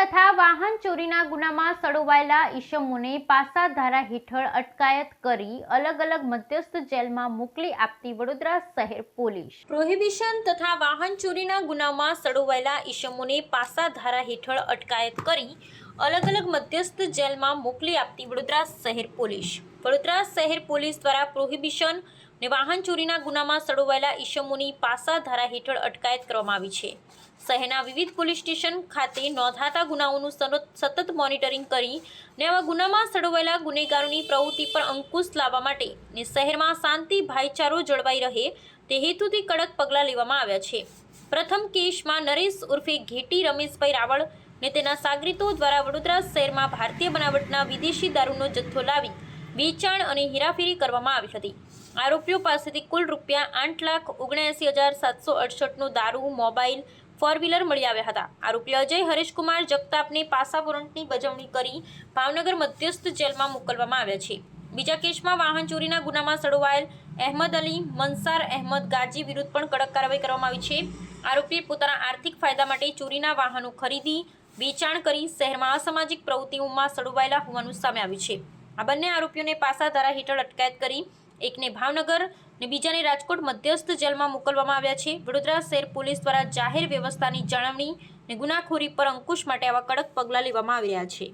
તથા વાહન ચોરીના ગુનામાં સડોવાયેલા ઈશમોને પાસા ધારા હેઠળ અટકાયત કરી અલગ અલગ મધ્યસ્થ જેલમાં મોકલી આપતી વડોદરા શહેર પોલીસ. પ્રોહિબિશન તથા વાહન ચોરીના ગુનામાં સડોવાયેલા ઈશમોને પાસા ધારા હેઠળ અટકાયત કરી અલગ અલગ મધ્યસ્થ જેલમાં મોકલી આપતી વડોદરા શહેર પોલીસ. વડોદરા શહેર પોલીસ દ્વારા પ્રોહિબિશન ને વાહન ચોરીના ગુનામાં સડોવાયેલા ઈશમોની પાસા ધારા હેઠળ અટકાયત કરવામાં આવી છે. શહેરના વિવિધ પોલીસ સ્ટેશન ખાતે નોંધાતા ગુનાઓનું સતત મોનિટરિંગ કરી ને આવા ગુનામાં સડોવાયેલા ગુનેગારોની પ્રવૃત્તિ પર અંકુશ લાવવા માટે ને શહેરમાં શાંતિ, ભાઈચારો જળવાઈ રહે તે હેતુથી કડક પગલાં લેવામાં આવ્યા છે. પ્રથમ કેસમાં નરેશ ઉર્ફે ઘેટી રમેશભાઈ રાવળ ને તેના સાગરીતો દ્વારા વડોદરા શહેરમાં ભારતીય બનાવટના વિદેશી દારૂનો જથ્થો લાવી વેચાણ અને હેરાફેરી કરવામાં આવી હતી. આરોપીઓ પાસેથી કુલ રૂપિયા આઠ લાખ ઓગણએંસી હજાર સાતસો અડસઠનો દારૂ, મોબાઈલ ફોર વ્હીલર મળી આવ્યા હતા. આરોપી અજય હરેશકુમાર જગતાપને પાસા વોરંટની બજવણી કરી ભાવનગર મધ્યસ્થ જેલમાં મોકલવામાં આવ્યા છે. બીજા કેસમાં વાહન ચોરીના ગુનામાં સડવાયેલ અહેમદ અલી, મનસાર અહેમદ ગાજી વિરુદ્ધ પણ કડક કાર્યવાહી કરવામાં આવી છે. આરોપીએ પોતાના આર્થિક ફાયદા માટે ચોરીના વાહનો ખરીદી, વેચાણ કરી શહેરમાં અસામાજિક પ્રવૃત્તિઓમાં સડવાયેલા હોવાનું સામે આવ્યું છે. આ બંને આરોપીઓને પાસા ધારા હેઠળ અટકાયત કરી એકને ભાવનગર ને બીજાને રાજકોટ મધ્યસ્થ જેલમાં મોકલવામાં આવ્યા છે. વડોદરા શહેર પોલીસ દ્વારા જાહેર વ્યવસ્થાની જાળવણી ને ગુનાખોરી પર અંકુશ માટે આવા કડક પગલાં લેવામાં આવ્યા છે.